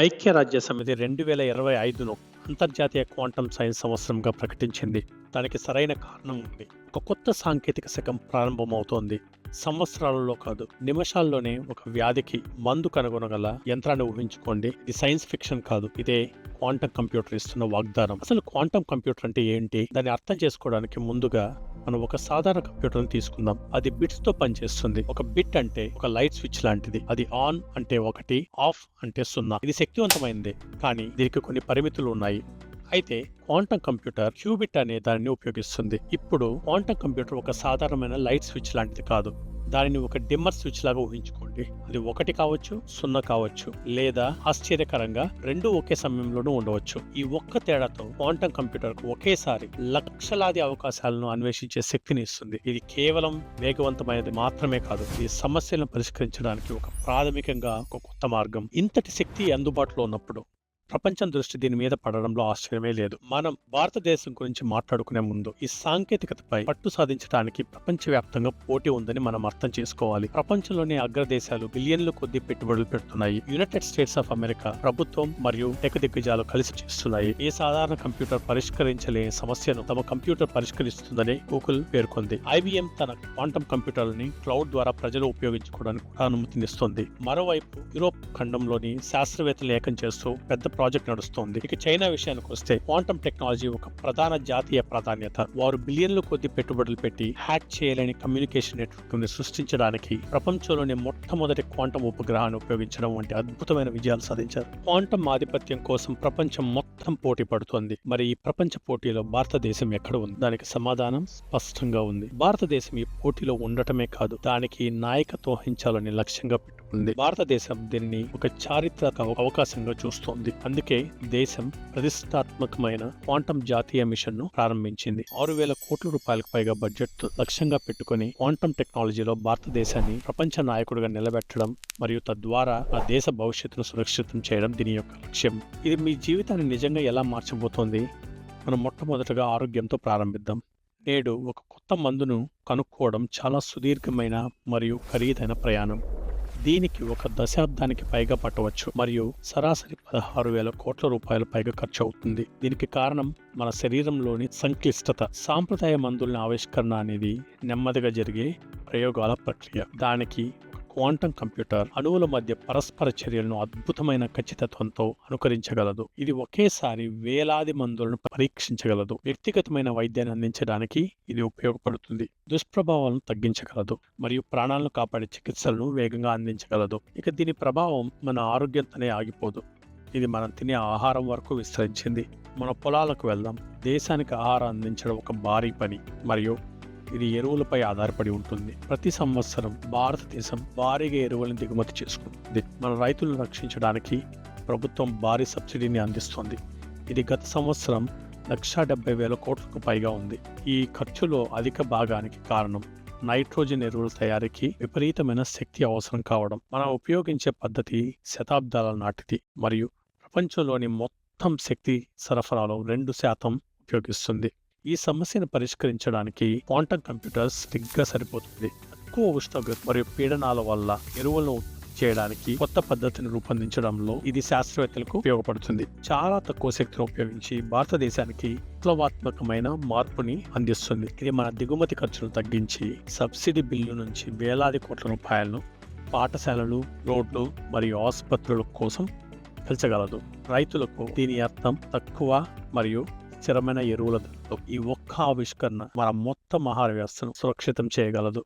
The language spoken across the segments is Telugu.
ఐక్యరాజ్య సమితి రెండు వేల ఇరవై ఐదును అంతర్జాతీయ క్వాంటం సైన్స్ సంవత్సరంగా ప్రకటించింది. దానికి సరైన కారణం ఉంది. ఒక కొత్త సాంకేతిక శకం ప్రారంభమవుతోంది. సంవత్సరాలలో కాదు నిమిషాల్లోనే ఒక వ్యాధికి మందు కనుగొనగల యంత్రాన్ని ఊహించుకోండి. ఇది సైన్స్ ఫిక్షన్ కాదు ఇదే క్వాంటం కంప్యూటర్ ఇస్తున్న వాగ్దానం. అసలు క్వాంటం కంప్యూటర్ అంటే ఏంటి? దాన్ని అర్థం చేసుకోవడానికి ముందుగా మనం ఒక సాధారణ కంప్యూటర్ని తీసుకుందాం. అది బిట్స్తో పనిచేస్తుంది. ఒక బిట్ అంటే ఒక లైట్ స్విచ్ లాంటిది. అది ఆన్ అంటే ఒకటి ఆఫ్ అంటే సున్నా. ఇది శక్తివంతమైనది కానీ దీనికి కొన్ని పరిమితులు ఉన్నాయి. అయితే క్వాంటం కంప్యూటర్ క్యూబిట్ అనే దానిని ఉపయోగిస్తుంది. ఇప్పుడు క్వాంటం కంప్యూటర్ ఒక సాధారణమైన లైట్ స్విచ్ లాంటిది కాదు. దానిని ఒక డిమ్మర్ స్విచ్ లాగా ఊహించుకోండి. అది ఒకటి కావచ్చు సున్నా కావచ్చు లేదా ఆశ్చర్యకరంగా రెండు ఒకే సమయంలోనూ ఉండవచ్చు. ఈ ఒక్క తేడాతో క్వాంటం కంప్యూటర్కు ఒకేసారి లక్షలాది అవకాశాలను అన్వేషించే శక్తిని ఇస్తుంది. ఇది కేవలం వేగవంతమైనది మాత్రమే కాదు ఈ సమస్యలను పరిష్కరించడానికి ఒక ప్రాథమికంగా ఒక కొత్త మార్గం. ఇంతటి శక్తి అందుబాటులో ఉన్నప్పుడు ప్రపంచం దృష్టి దీని మీద పడడంలో ఆశ్చర్యమే లేదు. మనం భారతదేశం గురించి మాట్లాడుకునే ముందు ఈ సాంకేతికతపై పట్టు సాధించడానికి ప్రపంచవ్యాప్తంగా పోటీ ఉందని మనం అర్థం చేసుకోవాలి. ప్రపంచంలోని అగ్రదేశాలు బిలియన్లు కొద్ది పెట్టుబడులు పెడుతున్నాయి. యునైటెడ్ స్టేట్స్ ఆఫ్ అమెరికా ప్రభుత్వం మరియు టెక్ దిగ్గజాలు కలిసి చేస్తున్నాయి. ఏ సాధారణ కంప్యూటర్ పరిష్కరించలేని సమస్యను తమ కంప్యూటర్ పరిష్కరిస్తుందని గూగుల్ పేర్కొంది. ఐబీఎం తన క్వాంటం కంప్యూటర్లని క్లౌడ్ ద్వారా ప్రజలు ఉపయోగించుకోవడానికి కూడా అనుమతినిస్తుంది. మరోవైపు యూరోప్ ఖండంలోని శాస్త్రవేత్తలు ఏకం చేస్తూ పెద్ద ప్రాజెక్ట్ నడుస్తోంది. ఇక చైనా విషయానికి వస్తే క్వాంటమ్ టెక్నాలజీ ఒక ప్రధాన జాతీయ ప్రాధాన్యత. వారు బిలియన్ల కొద్ది పెట్టుబడులు పెట్టి హ్యాక్ చేయలేని కమ్యూనికేషన్ నెట్వర్క్ని సృష్టించడానికి ప్రపంచంలోని మొట్టమొదటి క్వాంటం ఉపగ్రహాన్ని ఉపయోగించడం వంటి అద్భుతమైన విజయాలు సాధించారు. క్వాంటమ్ ఆధిపత్యం కోసం ప్రపంచం మొత్తం పోటీ పడుతోంది. మరి ఈ ప్రపంచ పోటీలో భారతదేశం ఎక్కడ ఉంది? దానికి సమాధానం స్పష్టంగా ఉంది. భారతదేశం ఈ పోటీలో ఉండటమే కాదు దానికి నాయకత్వం వహించాలని లక్ష్యంగా ఉంది భారతదేశం దీన్ని ఒక చారిత్రక అవకాశంగా చూస్తోంది. అందుకే దేశం ప్రతిష్టాత్మకమైన క్వాంటం జాతీయ మిషన్ను ప్రారంభించింది. ఆరు వేల కోట్ల రూపాయలకు పైగా బడ్జెట్ లక్ష్యంగా పెట్టుకుని క్వాంటం టెక్నాలజీలో భారతదేశాన్ని ప్రపంచ నాయకుడిగా నిలబెట్టడం మరియు తద్వారా ఆ దేశ భవిష్యత్తును సురక్షితం చేయడం దీని యొక్క లక్ష్యం. ఇది మీ జీవితాన్ని నిజంగా ఎలా మార్చబోతోంది? మనం మొట్టమొదటగా ఆరోగ్యంతో ప్రారంభిద్దాం. నేడు ఒక కొత్త మందును కనుక్కోవడం చాలా సుదీర్ఘమైన మరియు ఖరీదైన ప్రయాణం. దీనికి ఒక దశాబ్దానికి పైగా పట్టవచ్చు మరియు సరాసరి పదహారు వేల కోట్ల రూపాయల పైగా ఖర్చు అవుతుంది దీనికి కారణం మన శరీరంలోని సంక్లిష్టత. సాంప్రదాయ మందుల ఆవిష్కరణ అనేది నెమ్మదిగా జరిగే ప్రయోగాల ప్రక్రియ. దానికి క్వాంటం కంప్యూటర్ అణువుల మధ్య పరస్పర చర్యలను అద్భుతమైన ఖచ్చితత్వంతో అనుకరించగలదు. ఇది ఒకేసారి వేలాది మందులను పరీక్షించగలదు. వ్యక్తిగతమైన వైద్యాన్ని అందించడానికి ఇది ఉపయోగపడుతుంది. దుష్ప్రభావాలను తగ్గించగలదు మరియు ప్రాణాలను కాపాడే చికిత్సలను వేగంగా అందించగలదు. ఇక దీని ప్రభావం మన ఆరోగ్యంతోనే ఆగిపోదు. ఇది మనం తినే ఆహారం వరకు విస్తరించింది. మన పొలాలకు వెళ్దాం. దేశానికి ఆహారం అందించడం ఒక భారీ పని. మరియు ఇది ఎరువులపై ఆధారపడి ఉంటుంది. ప్రతి సంవత్సరం భారతదేశం భారీగా ఎరువులను దిగుమతి చేసుకుంటుంది మన రైతులను రక్షించడానికి ప్రభుత్వం భారీ సబ్సిడీని అందిస్తుంది. ఇది గత సంవత్సరం లక్షా డెబ్బై వేల కోట్లకు పైగా ఉంది. ఈ ఖర్చులో అధిక భాగానికి కారణం నైట్రోజన్ ఎరువుల తయారీకి విపరీతమైన శక్తి అవసరం కావడం. మనం ఉపయోగించే పద్ధతి శతాబ్దాల నాటిది మరియు ప్రపంచంలోని మొత్తం శక్తి సరఫరాలో రెండు శాతం ఉపయోగిస్తుంది. ఈ సమస్యను పరిష్కరించడానికి క్వాంటం కంప్యూటర్స్ సరిగ్గా సరిపోతుంది. తక్కువ ఉష్ణోగ్రత మరియు పీడనాల వల్ల ఎరువులను చేయడానికి కొత్త పద్ధతిని రూపొందించడంలో ఇది శాస్త్రవేత్తలకు ఉపయోగపడుతుంది. చాలా తక్కువ శక్తిని ఉపయోగించి భారతదేశానికి విప్లవాత్మకమైన మార్పుని అందిస్తుంది. ఇది మన దిగుమతి ఖర్చును తగ్గించి సబ్సిడీ బిల్లు నుంచి వేలాది కోట్ల రూపాయలను పాఠశాలలు రోడ్లు మరియు ఆసుపత్రుల కోసం పెంచగలదు. రైతులకు దీని అర్థం తక్కువ మరియు స్థిరమైన ఎరువుల ధరతో ఈ ఒక్క ఆవిష్కరణ మన మొత్తం ఆహార వ్యవస్థను సురక్షితం చేయగలదు.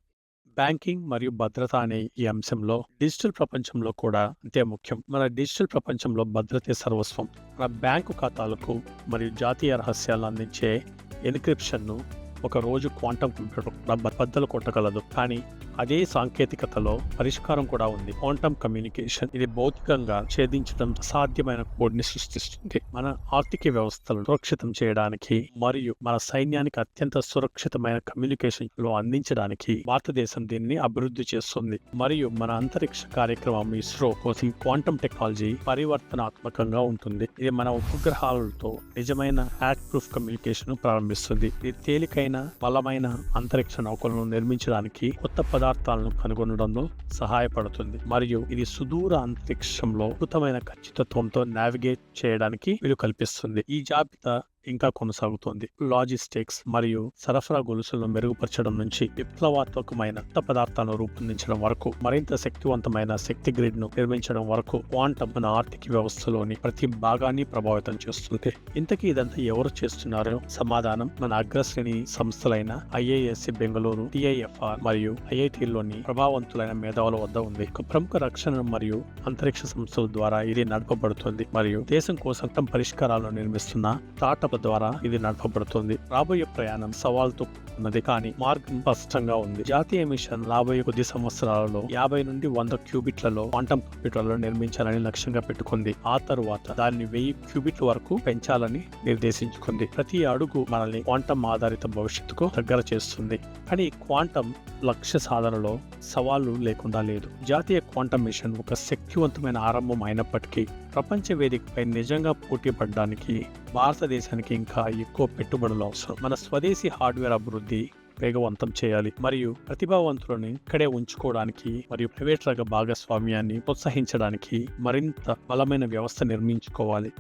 బ్యాంకింగ్ మరియు భద్రత అనే ఈ అంశంలో డిజిటల్ ప్రపంచంలో కూడా అంతే ముఖ్యం. మన డిజిటల్ ప్రపంచంలో భద్రతే సర్వస్వం మన బ్యాంకు ఖాతాలకు మరియు జాతీయ రహస్యాలను అందించే ఎన్క్రిప్షన్ను ఒక రోజు క్వాంటం కంప్యూటర్ బద్దలు కొట్టగలదు. కానీ అదే సాంకేతికతలో పరిష్కారం కూడా ఉంది. క్వాంటమ్ కమ్యూనికేషన్ ఇది భౌతికంగా ఛేదించడం అసాధ్యమైన కోడ్ని సృష్టిస్తుంది. మన ఆర్థిక వ్యవస్థలను సురక్షితం చేయడానికి మరియు మన సైన్యానికి అత్యంత సురక్షితమైన కమ్యూనికేషన్లో అందించడానికి భారతదేశం దీన్ని అభివృద్ధి చేస్తుంది. మరియు మన అంతరిక్ష కార్యక్రమం ఇస్రో కోసం క్వాంటమ్ టెక్నాలజీ పరివర్తనాత్మకంగా ఉంటుంది. ఇది మన ఉపగ్రహాలతో నిజమైన హ్యాక్ ప్రూఫ్ కమ్యూనికేషన్ ప్రారంభిస్తుంది. ఇది తేలికైన బలమైన అంతరిక్ష నౌకలను నిర్మించడానికి కొత్త పదార్థాలను కనుగొనడంలో సహాయపడుతుంది. మరియు ఇది సుదూర అంతరిక్షంలో అద్భుతమైన ఖచ్చితత్వంతో నావిగేట్ చేయడానికి వీలు కల్పిస్తుంది. ఈ జాబితా ఇంకా కొనసాగుతోంది. లాజిస్టిక్స్ మరియు సరఫరా గొలుసులను మెరుగుపరచడం నుంచి విప్లవాత్మకమైన కొత్త పదార్థాలను రూపొందించడం వరకు మరింత శక్తివంతమైన శక్తి గ్రిడ్ను నిర్మించడం వరకు క్వాంటమ్ మన ఆర్థిక వ్యవస్థలోని ప్రతి భాగాన్ని ప్రభావితం చేస్తుంది. ఇంతకీ ఇదంతా ఎవరు చేస్తున్నారో? సమాధానం మన అగ్రశ్రేణి సంస్థలైన ఐఏఎస్సి బెంగళూరు టిఐఎఫ్ఆర్ మరియు ఐఐటిలోని ప్రభావవంతులైన మేధావుల వద్ద ఉంది. ఒక ప్రముఖ రక్షణ మరియు అంతరిక్ష సంస్థల ద్వారా ఇది నడపబడుతుంది. మరియు దేశం కోసం పరిష్కారాలను నిర్మిస్తున్న స్టార్టప్ ద్వారా ఇది నడపబడుతుంది. రాబోయే ప్రయాణం సవాల్తో ఉన్నది కానీ మార్గం స్పష్టంగా ఉంది. జాతీయ మిషన్ రాబోయే కొద్ది సంవత్సరాలలో యాభై నుండి వంద క్యూబిట్లలో క్వాంటం కంప్యూటర్లను నిర్మించాలని లక్ష్యంగా పెట్టుకుంది. ఆ తరువాత దాన్ని వెయ్యి క్యూబిట్ల వరకు పెంచాలని నిర్దేశించుకుంది. ప్రతి అడుగు మనల్ని క్వాంటం ఆధారిత భవిష్యత్తుకు దగ్గర చేస్తుంది. కానీ క్వాంటం లక్ష్య సాధనలో సవాళ్ళు లేకుండా లేదు. జాతీయ క్వాంటం మిషన్ ఒక శక్తివంతమైన ఆరంభం అయినప్పటికీ ప్రపంచ వేదికపై నిజంగా పోటీ పడడానికి భారతదేశానికి ఇంకా ఎక్కువ పెట్టుబడులు అవసరం. మన స్వదేశీ హార్డ్వేర్ అభివృద్ధి వేగవంతం చేయాలి. మరియు ప్రతిభావంతులను ఇక్కడే ఉంచుకోవడానికి మరియు ప్రైవేట్ రంగ భాగస్వామ్యాన్ని ప్రోత్సహించడానికి మరింత బలమైన వ్యవస్థ నిర్మించుకోవాలి.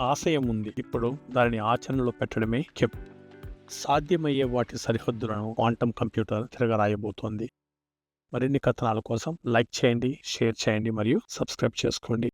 ఆశయం ఉంది. ఇప్పుడు దానిని ఆచరణలో పెట్టడమే కెప్ సాధ్యమయ్యే వాటి సరిహద్దులను క్వాంటం కంప్యూటర్ తిరగరాయబోతోంది. మరిన్ని కథనాల కోసం లైక్ చేయండి షేర్ చేయండి మరియు సబ్స్క్రైబ్ చేసుకోండి.